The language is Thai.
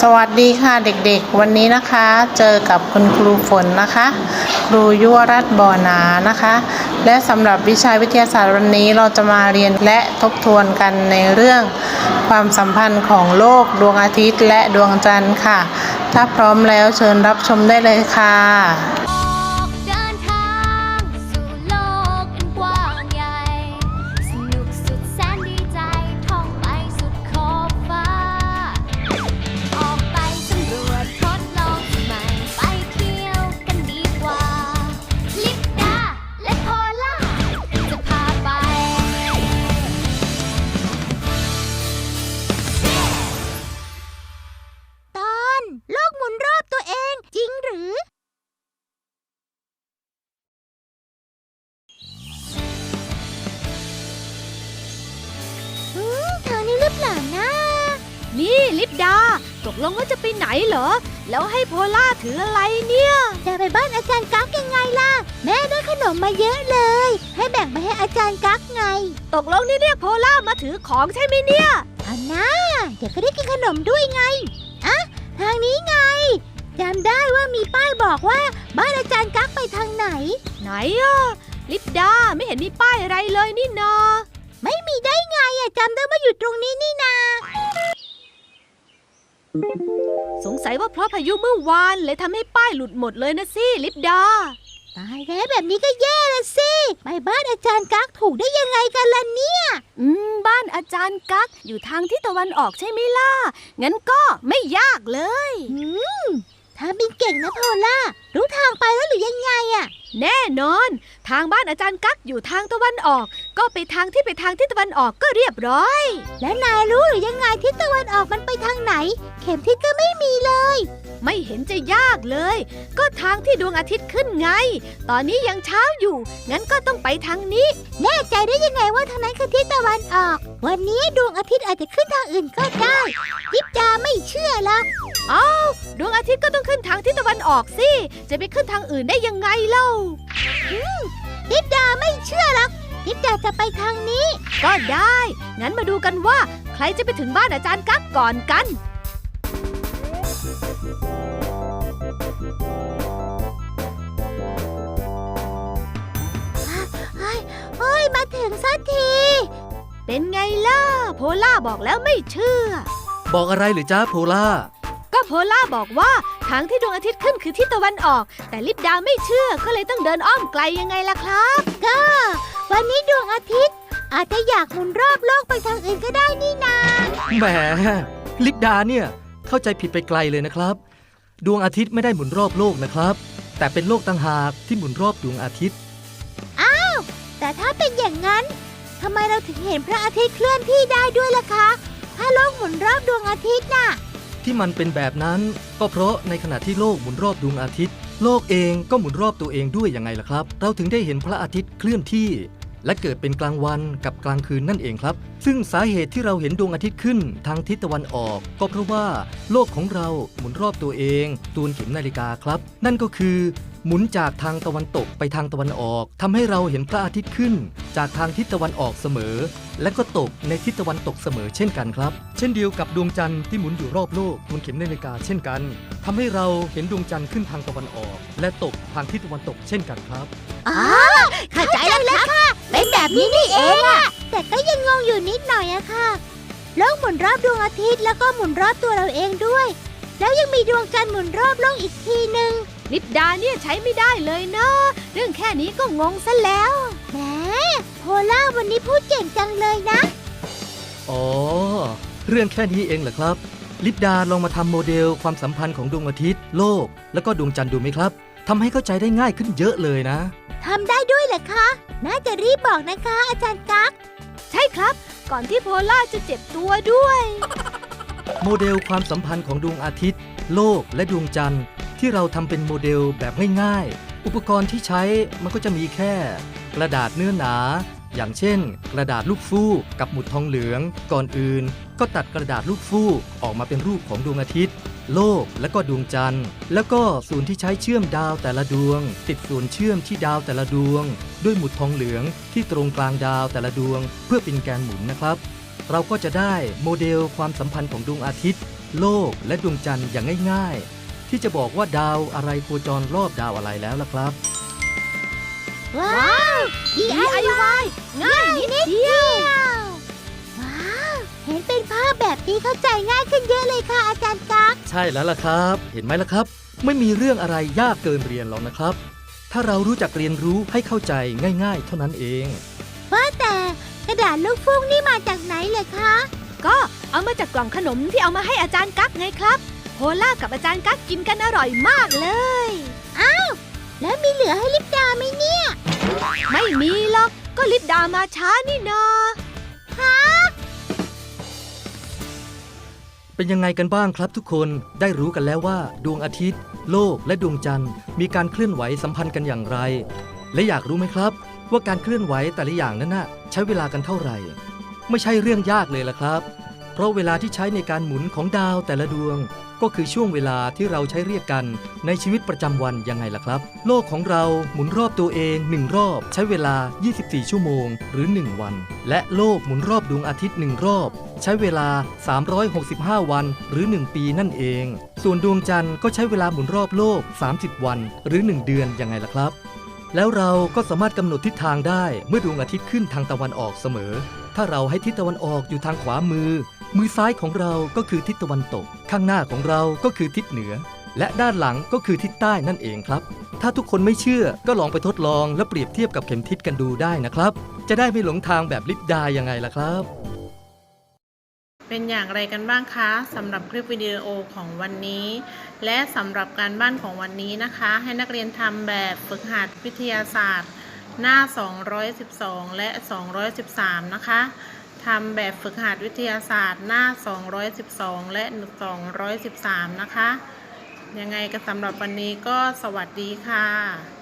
สวัสดีค่ะเด็กๆ วันนี้นะคะ เจอกับคุณครูฝนนะคะ ครูยุวรัตน์บ่อนานะคะ และสำหรับวิชาวิทยาศาสตร์วันนี้เราจะมาเรียนและทบทวนกันในเรื่อง ความสัมพันธ์ของโลกดวงอาทิตย์และดวงจันทร์ค่ะ ถ้าพร้อมแล้วเชิญรับชมได้เลยค่ะ ดา ตกลงว่าจะไปไหนเหรอ แล้วให้โพล่าถืออะไรเนี่ย จะไปบ้านอาจารย์กั๊กยังไงล่ะ แม่ได้ขนมมาเยอะเลย ให้แบ่งไปให้อาจารย์กั๊กไง ตกลงนี่เรียกโพล่ามาถือของใช่ไหมเนี่ยอันน่าเดี๋ยวก็ได้กินขนมด้วยไงอะทางนี้ไงจำได้ว่ามีป้ายบอกว่าบ้านอาจารย์กั๊กไปทางไหน ไหนอะลิปดาไม่เห็นมีป้ายอะไรเลยนี่นาไม่มีได้ไงอะจำได้ว่าอยู่ตรงนี้นี่นา สงสัยว่าเพราะพายุเมื่อวานเลยทำให้ป้ายหลุดหมดเลยนะสิลิปดา ตายแล้วแบบนี้ก็แย่ละสิไปบ้านอาจารย์กั๊กถูกได้ยังไงกันล่ะเนี่ย อืม บ้านอาจารย์กั๊กอยู่ทางที่ตะวันออกใช่ไหมล่ะ งั้นก็ไม่ยากเลย อืมถ้าบินเก่งนะโพล่า รู้ทางไปแล้วหรือยังไงอะแน่นอน ทางบ้านอาจารย์กั๊กอยู่ทางตะวันออก ก็ไปทางที่ไปทางที่ตะวันออกก็เรียบร้อย แล้วนายรู้หรือยังไงทิศตะวันออกมันไปทางไหน เข็มทิศก็ไม่มีเลย ไม่เห็นจะยากเลย ก็ทางที่ดวงอาทิตย์ขึ้นไง ตอนนี้ยังเช้าอยู่ งั้นก็ต้องไปทางนี้ แน่ใจได้ยังไงว่าทางนั้นคือทิศตะวันออก วันนี้ดวงอาทิตย์อาจจะขึ้นทางอื่นก็ได้ ยิบดาไม่เชื่อหรอกอ้าวดวงอาทิตย์ก็ต้องขึ้นทางทิศตะวันออกสิ จะไปขึ้นทางอื่นได้ยังไงเล่ายิบดาไม่เชื่อหรอกยิบดาจะไปทางนี้ ก็ได้ งั้นมาดูกันว่า ใครจะไปถึงบ้านอาจารย์กั๊กก่อนกัน มาถึงสักที เป็นไงล่ะ โพล่าบอกแล้วไม่เชื่อ บอกอะไรหรือจ้าโพล่า ก็โพล่าบอกว่าทางที่ดวงอาทิตย์ขึ้นคือทิศตะวันออก แต่ลิปดาไม่เชื่อก็เลยต้องเดินอ้อมไกลยังไงล่ะครับ ก็ วันนี้ดวงอาทิตย์ อาจจะอยากหมุนรอบโลกไปทางอื่นก็ได้นี่นาแหมลิปดาเนี่ยเข้าใจผิดไปไกลเลยนะครับ ดวงอาทิตย์ไม่ได้หมุนรอบโลกนะครับ แต่เป็นโลกต่างหากที่หมุนรอบดวงอาทิตย์ แต่ถ้าเป็นอย่างนั้นทำไมเราถึงเห็นพระอาทิตย์เคลื่อนที่ได้ด้วยล่ะคะ ถ้าโลกหมุนรอบดวงอาทิตย์น่ะ ที่มันเป็นแบบนั้นก็เพราะในขณะที่โลกหมุนรอบดวงอาทิตย์ โลกเองก็หมุนรอบตัวเองด้วยยังไงล่ะครับ เราถึงได้เห็นพระอาทิตย์เคลื่อนที่ และเกิดเป็นกลางวันกับกลางคืนนั่นเองครับ ซึ่งสาเหตุที่เราเห็นดวงอาทิตย์ขึ้นทางทิศตะวันออก ก็เพราะว่า โลกของเราหมุนรอบตัวเอง ตูนเข็มนาฬิกาครับ นั่นก็คือ หมุนจากทางตะวันตกไปทางตะวันออกทำให้เราเห็นพระอาทิตย์ขึ้น จากทางทิศตะวันออกเสมอ และก็ตกในทิศตะวันตกเสมอเช่นกันครับ เช่นเดียวกับดวงจันทร์ที่หมุนอยู่รอบโลกบนเข็มนาฬิกาเช่นกันทำให้เราเห็นดวงจันทร์ขึ้นทางตะวันออก และตกทางทิศตะวันตกเช่นกันครับอ๋อเข้าใจแล้วค่ะเป็นแบบนี้นี่เองอะแต่ก็ยังงงอยู่นิดหน่อยอะค่ะโลกหมุนรอบดวงอาทิตย์แล้วก็หมุนรอบตัวเราเองด้วย แล้วยังมีดวงจันทร์หมุนรอบโลกอีกทีหนึ่ง ลิปดาเนี่ยใช้ไม่ได้เลยนะเรื่องแค่นี้ก็งงซะแล้วแหมโพล่าวันนี้พูดเก่งจังเลยนะ อ๋อ เรื่องแค่นี้เองเหรอครับ ลิปดาลองมาทำโมเดลความสัมพันธ์ของดวงอาทิตย์ โลก แล้วก็ดวงจันทร์ดูไหมครับทำให้เข้าใจได้ง่ายขึ้นเยอะเลยนะทำได้ด้วยเหรอคะ น่าจะรีบบอกนะคะ อาจารย์กั๊กใช่ครับ ก่อนที่โพล่าจะเจ็บตัวด้วย โมเดลความสัมพันธ์ของดวงอาทิตย์ โลกและดวงจันทร์ ที่เราทำเป็นโมเดลแบบง่ายๆ อุปกรณ์ที่ใช้มันก็จะมีแค่ กระดาษเนื้อหนา อย่างเช่น กระดาษลูกฟูกกับหมุดทองเหลือง ก่อนอื่น ก็ตัดกระดาษลูกฟูกออกมาเป็นรูปของดวงอาทิตย์ โลกและก็ดวงจันทร์ แล้วก็ส่วนที่ใช้เชื่อมดาวแต่ละดวง ติดส่วนเชื่อมที่ดาวแต่ละดวง ด้วยหมุดทองเหลืองที่ตรงกลางดาวแต่ละดวง เพื่อเป็นแกนหมุนนะครับเราก็จะได้โมเดลความสัมพันธ์ของดวงอาทิตย์ โลกและดวงจันทร์อย่างง่าย ๆ ที่จะบอกว่าดาวอะไรโคจรรอบดาวอะไรแล้วล่ะครับ ว้าว DIY ง่ายนิดเดียว ว้าว เห็นเป็นภาพแบบนี้เข้าใจง่ายขึ้นเยอะเลยค่ะอาจารย์กั๊กใช่แล้วล่ะครับ เห็นไหมล่ะครับ ไม่มีเรื่องอะไรยากเกินเรียนหรอกนะครับ ถ้าเรารู้จักเรียนรู้ให้เข้าใจง่าย ๆ เท่านั้นเอง ว่าแต่กระดาษลูกฟุ้งนี่มาจากไหนเลยคะ ก็เอามาจากกล่องขนมที่เอามาให้อาจารย์กั๊กไงครับ โพล่ากับอาจารย์กั๊กกินกันอร่อยมากเลยแล้วมีเหลือให้ลิปดาไหมเนี่ย ไม่มีหรอก ก็ลิปดามาช้านี่นาเป็นยังไงกันบ้างครับทุกคนได้รู้กันแล้วว่าดวงอาทิตย์ โลกและดวงจันทร์ มีการเคลื่อนไหวสัมพันธ์กันอย่างไร และอยากรู้ไหมครับ ว่าการเคลื่อนไหวแต่ละอย่างนั้นน่ะใช้เวลากันเท่าไหร่ ไม่ใช่เรื่องยากเลยล่ะครับ เพราะเวลาที่ใช้ในการหมุนของดาวแต่ละดวง ก็คือช่วงเวลาที่เราใช้เรียกกันในชีวิตประจำวันยังไงล่ะครับ โลกของเราหมุนรอบตัวเองหนึ่งรอบ ใช้เวลา 24 ชั่วโมง หรือ 1 วัน และโลกหมุนรอบดวงอาทิตย์หนึ่งรอบ ใช้เวลา 365 วัน หรือ 1 ปีนั่นเอง ส่วนดวงจันทร์ก็ใช้เวลาหมุนรอบโลก 30 วัน หรือ 1 เดือนยังไงล่ะครับ แล้วเราก็สามารถกำหนดทิศทางได้เมื่อดวงอาทิตย์ขึ้นทางตะวันออกเสมอ ถ้าเราให้ทิศตะวันออกอยู่ทางขวามือ มือซ้ายของเราก็คือทิศตะวันตก ข้างหน้าของเราก็คือทิศเหนือ และด้านหลังก็คือทิศใต้นั่นเองครับ ถ้าทุกคนไม่เชื่อก็ลองไปทดลองและเปรียบเทียบกับเข็มทิศกันดูได้นะครับ จะได้ไม่หลงทางแบบลิปดายังไงล่ะครับ เป็นอย่างไรกันบ้างคะสำหรับคลิปวิดีโอของวันนี้ และสำหรับการบ้านของวันนี้นะคะ ให้นักเรียนทำแบบฝึกหัดวิทยาศาสตร์ หน้า 212 และ 213 นะคะ ทำแบบฝึกหัดวิทยาศาสตร์หน้า 212 และ 213 นะคะ ยังไงก็สำหรับวันนี้ก็สวัสดีค่ะ